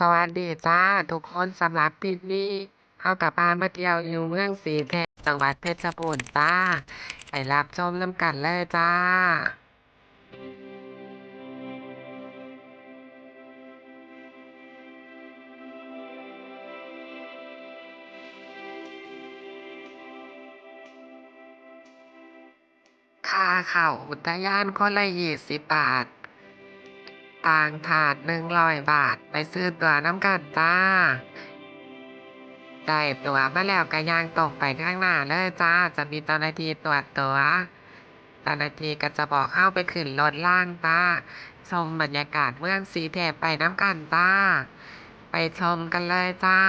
สวัสดีจ้า ทุกคนสำหรับคลิปนี้เข้ากับพามาเที่ยวอยู่เมืองศรีแทจังหวัดเพชรบูรณ์จ้า ไปรับชมน้ำกันเลยจ้าค่าเข้าอุทยานคนละยี่สิบบาท ต่างถาดหนึ่งร้อยบาท ไปซื้อตัวน้ำกันจ้า ได้ตัวมาแล้วก็ย่างตกไปข้างหน้าเลยจ้า จะมีเจ้าหน้าที่ตรวจตัวเจ้าหน้าที่ก็จะบอกเข้าไปขึ้นรถล่างจ้า ชมบรรยากาศเมืองสีแถบไปน้ำกันจ้า ไปชมกันเลยจ้า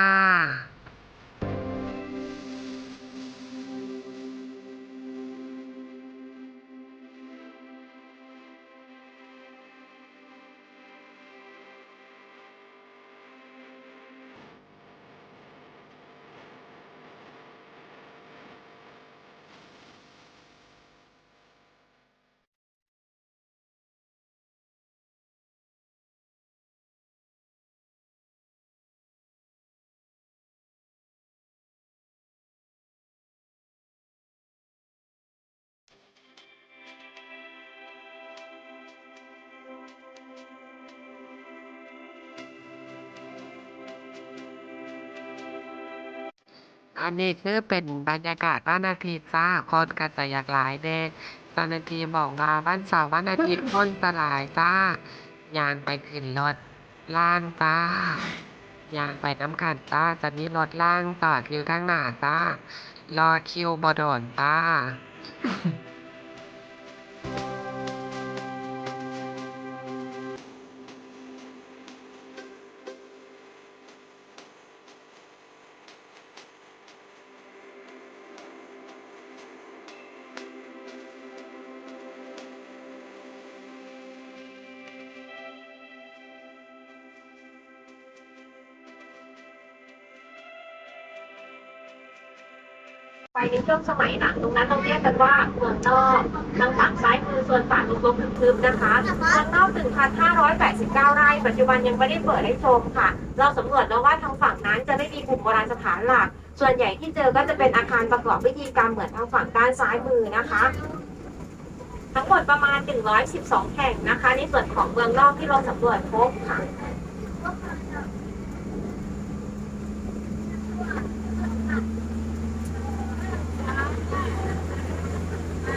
อันนี้คือเป็นบรรยากาศวันอาทิตย์จ้า คนก็จะอยากหลายเด็กเจ้าหน้าที่บอกว่าวันเสาร์วันอาทิตย์คนจะหลายจ้ายางไปขึ้นรถล่างจ้ายางไปน้ำกันจ้าจะมีรถล่างจอดอยู่ข้างหน้าจ้ารอคิวบอดดนจ้า ไปในช่วงสมัยหลังตรงนั้นเราเรียกกันว่าเมืองนอกทางฝั่งซ้ายมือส่วนฝั่งลมๆทึบๆนะคะเมืองนอก 1,589 ไร่ ปัจจุบันยังไม่ได้เปิดให้ชมค่ะ เราสำรวจแล้วว่าทางฝั่งนั้นจะไม่มีกลุ่มโบราณสถานหลัก ส่วนใหญ่ที่เจอก็จะเป็นอาคารประกอบพิธีกรรมเหมือนทางฝั่งด้านซ้ายมือนะคะ ทั้งหมดประมาณ 112 แห่งนะคะ ในส่วนของเมืองนอกที่เราสำรวจพบค่ะ ทาง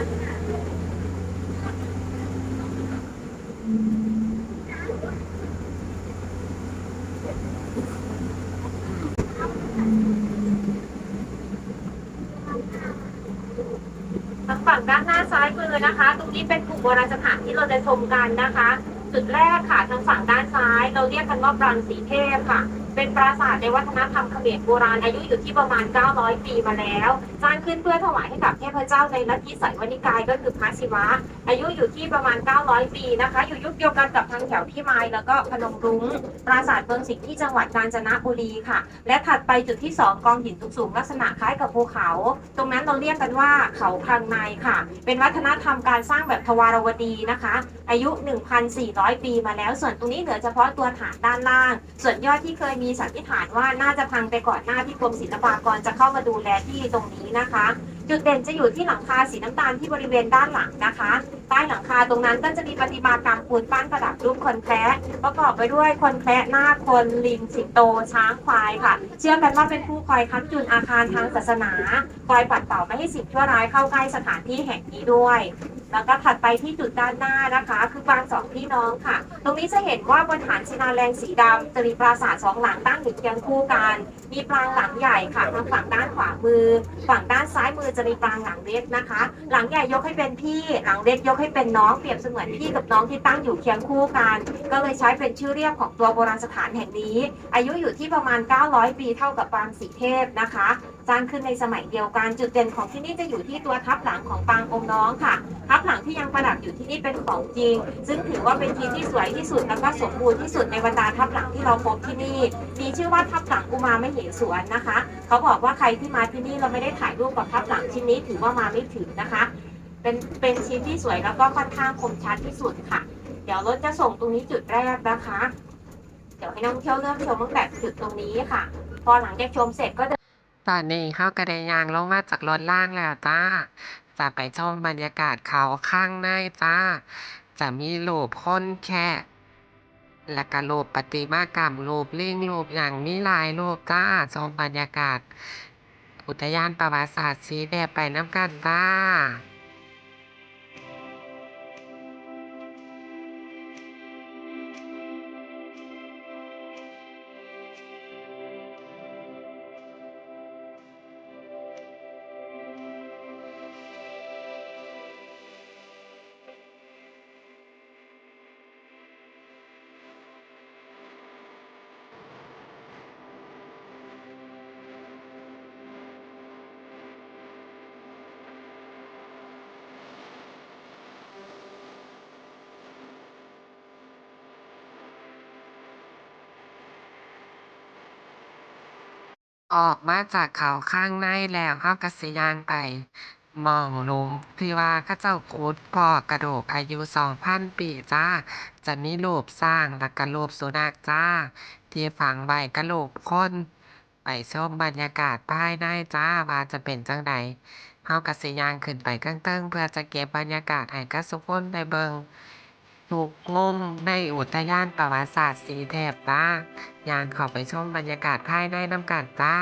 ฝั่งด้านหน้าซ้ายมือนะคะ ตรงนี้เป็นกลุ่มโบราณสถานที่เราจะชมกันนะคะ จุดแรกค่ะทางฝั่งด้านซ้าย เราเรียกกันว่าปรางสีเทพค่ะ เป็นปราสาทในวัฒนธรรมเขมรโบราณอายุอยู่ที่ประมาณ 900 ปีมาแล้วสร้างขึ้นเพื่อถวายให้กับเทพเจ้าในลัทธิไสยวนิกายก็คือพระศิวะ อายุอยู่ที่ประมาณ 900 ปีนะคะ อยู่ยุคเดียวกันกับทางแถวพี่ไม้แล้วก็พนมรุ้ง ปราสาทเมืองสิงห์ที่จังหวัดกาญจนบุรีค่ะ และถัดไปจุดที่ 2 กองหินสูงลักษณะคล้ายกับภูเขา ตรงนั้นเราเรียกกันว่าเขาพลังในค่ะ เป็นวัฒนธรรมการสร้างแบบทวารวดีนะคะ อายุ 1,400 ปีมาแล้ว ส่วนตรงนี้เหลือเฉพาะตัวฐานด้านล่าง ส่วนยอดที่เคยมีสันนิษฐานว่าน่าจะพังไปก่อนหน้าที่กรมศิลปากรจะเข้ามาดูแลที่ตรงนี้นะคะ จุดเด่นจะอยู่ที่หลังคาสีน้ำตาลที่บริเวณด้านหลังนะคะ ใต้หลังคาตรงนั้นก็จะมีประติมากรรมปูนปั้นประดับรูปคนแคระประกอบไปด้วยคนแคระหน้าคนลิงสิงโต ช้างควายค่ะ เชื่อกันว่าเป็นผู้คอยค้ำจุนอาคารทางศาสนาคอยปัดเป่าไม่ให้สิ่งชั่วร้ายเข้าใกล้สถานที่แห่งนี้ด้วยแล้วก็ถัดไปที่จุดด้านหน้านะคะ คือปางสองพี่น้องค่ะ ตรงนี้จะเห็นว่าบนฐานศิลาแรงสีดำจะมีปราสาทสองหลังตั้งอยู่เคียงคู่กัน มีปรางหลังใหญ่ค่ะทางฝั่งด้านขวามือ ฝั่งด้านซ้ายมือจะมีปรางหลังเล็กนะคะ หลังใหญ่ยกให้เป็นพี่ หลังเล็กยกให้เป็นน้องเปรียบเสมือนพี่กับน้องที่ตั้งอยู่เคียงคู่กัน ก็เลยใช้เป็นชื่อเรียกของตัวโบราณสถานแห่งนี้ อายุอยู่ที่ประมาณ 900 ปีเท่ากับปรางสีเทพนะคะสร้างขึ้นในสมัยเดียวกันจุดเด่นของที่นี่จะอยู่ที่ตัวทับหลังของปางองค์น้องค่ะ ทับหลังที่ยังประดับอยู่ที่นี่เป็นของจริง ซึ่งถือว่าเป็นทีที่สวยที่สุดแล้วก็สมบูรณ์ที่สุดในบรรดาทับหลังที่เราพบที่นี่ มีชื่อว่าทับหลังอุมาไม่เหสวนนะคะ เขาบอกว่าใครที่มาที่นี่เราไม่ได้ถ่ายรูปกับทับหลังชิ้นนี้ถือว่ามาไม่ถึงนะคะ เป็นเป็นชิ้นที่สวยแล้วก็ค่อนข้างคมชัดที่สุดค่ะ เดี๋ยวรถจะส่งตรงนี้จุดแรกนะคะ เดี๋ยวให้นักท่องเที่ยวเริ่มชมตั้งแต่จุดตรงนี้ค่ะ พอหลังจากชมเสร็จก็จะตอนนี้เข้าก็ไดยางลงมาจากรถล่างแล้วจ้า จะไปชมบรรยากาศเขาข้างในจ้า จะมีรูปคนแค่และก็รูปประติมากรรมรูปลิงรูปอย่างมีลายรูปจ้าชมบรรยากาศ อุทยานประวัติศาสตร์สีแดงไปน้ำกันจ้า ออกมาจากเขาข้างในแล้วเขากสิย่างไปหมองหลุมที่ว่าเขาเจ้าขุดพอกระดูกอายุสองพันปีจ้า จะมีรูปสร้างและก็รูปสุนัขจ้า ที่ฝังไว้กะโหลกคน ไปชมบรรยากาศภายในจ้า ว่าจะเป็นจังใดเฮากสิย่างขึ้นไปเทิงๆเพื่อจะเก็บบรรยากาศให้กับทุคนได้เบิ่ง ถูกงมในอุทยานประวัติศาสตร์สีเทพจ้า ย่างเข้าไปชมบรรยากาศภายในน้ำกันจ้า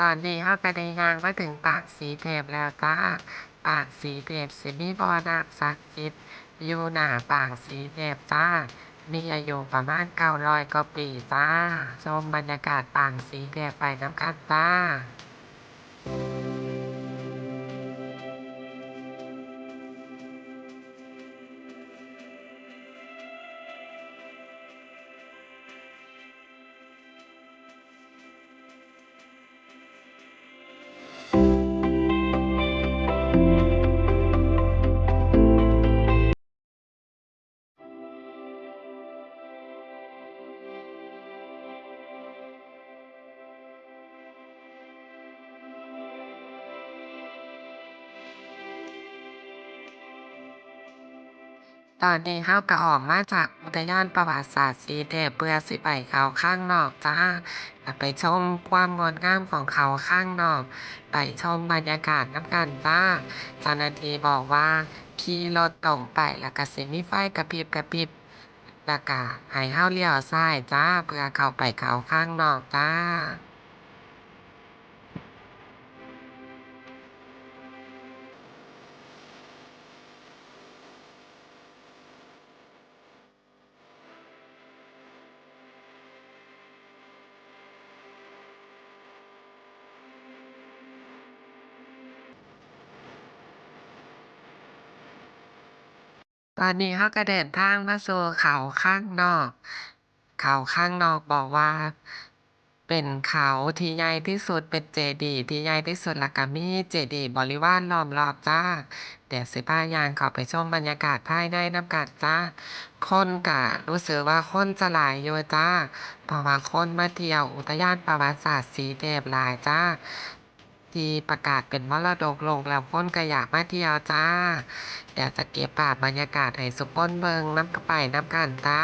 ตอนนี้เขาก็ได้ย่างมาถึงปากสีเทพแล้วจ้า ปากสีเทพสิมีบอนักศักดิ์สิทธิ์อยู่หน้าปากสีเทพจ้า มีอายุประมาณเก้าร้อยกว่าปีจ้าชมบรรยากาศปางสีเทพไปน้ำกันจ้า ตอนนี้เขาก็ออกมาจากอุทยานประวัติศาสตร์สีเทพเพื่อสิไปเขาข้างนอกจ้าไปชมความงดงามของเขาข้างนอก ไปชมบรรยากาศน้ำกันจ้าเจ้าหน้าที่บอกว่าขี่รถตรงไปแล้วก็สิมีไฟกระพริบกระพริบแล้วก็ให้เฮาเลี้ยวซ้ายจ้าเพื่อเข้าไปเขาข้างนอกจ้า ตอนนี้เขาก็เดินทางมาสู่เขาข้างนอก เขาข้างนอกบอกว่า เป็นเขาที่ใหญ่ที่สุดเป็นเจดีย์ที่ใหญ่ที่สุดแล้วก็มีเจดีย์บริวารล้อมรอบจ้า เดี๋ยวสิพาย่างเข้าไปชมบรรยากาศภายในนำกันจ้า คนก็รู้สึกว่าคนจะหลายอยู่จ้าเพราะว่าคนมาเที่ยวอุทยานประวัติศาสตร์สีเทพหลายจ้า ที่ประกาศเป็นมรดกโลกแล้วคนกระยาบมาเที่ยวจ้า เดี๋ยวจะเก็บภาพบรรยากาศให้สุกคนเบิงน้ำกระไปน้ำกันจ้า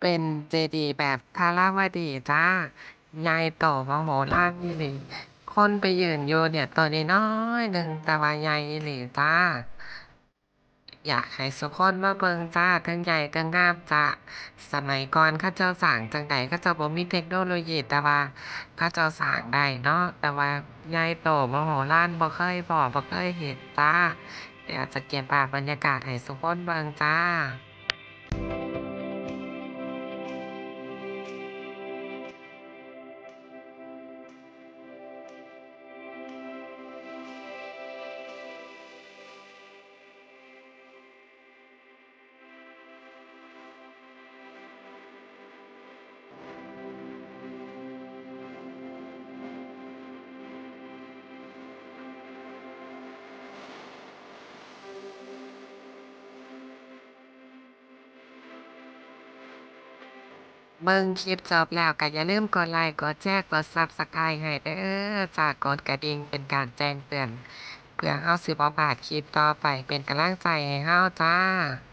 เป็นเจดีย์แบบทาราวดีจ้าใหญ่โตมโหฬารอีหลีคนไปยืนอยู่เนี่ยตัวน้อยหนึ่งแต่ว่าใหญ่อีหลีจ้า อยากให้ทุคนมาเบิงจ้าเทิงใหญ่เทิงงามจ้าสมัยก่อนเขาเจ้าสร้างจังใดเขาเจ้าบ่มีเทคโนโลยีแต่ว่าเขาเจ้าสร้างได้เนาะแต่ว่าใหญ่โตมโหฬารบ่เคยพ้อบ่เคยเห็นจ้าเดี๋ยวจะเก็บภาพบรรยากาศให้ทุคนเบิงจ้า เบิ่งคลิปจบแล้วก็อย่าลืมกดไลค์กดแชร์กด Subscribe ให้เด้อจากกดกระดิ่งเป็นการแจ้งเตือน เพื่อเราสิบ่พลาดคลิปต่อไปเป็นกำลังใจให้เราจ้า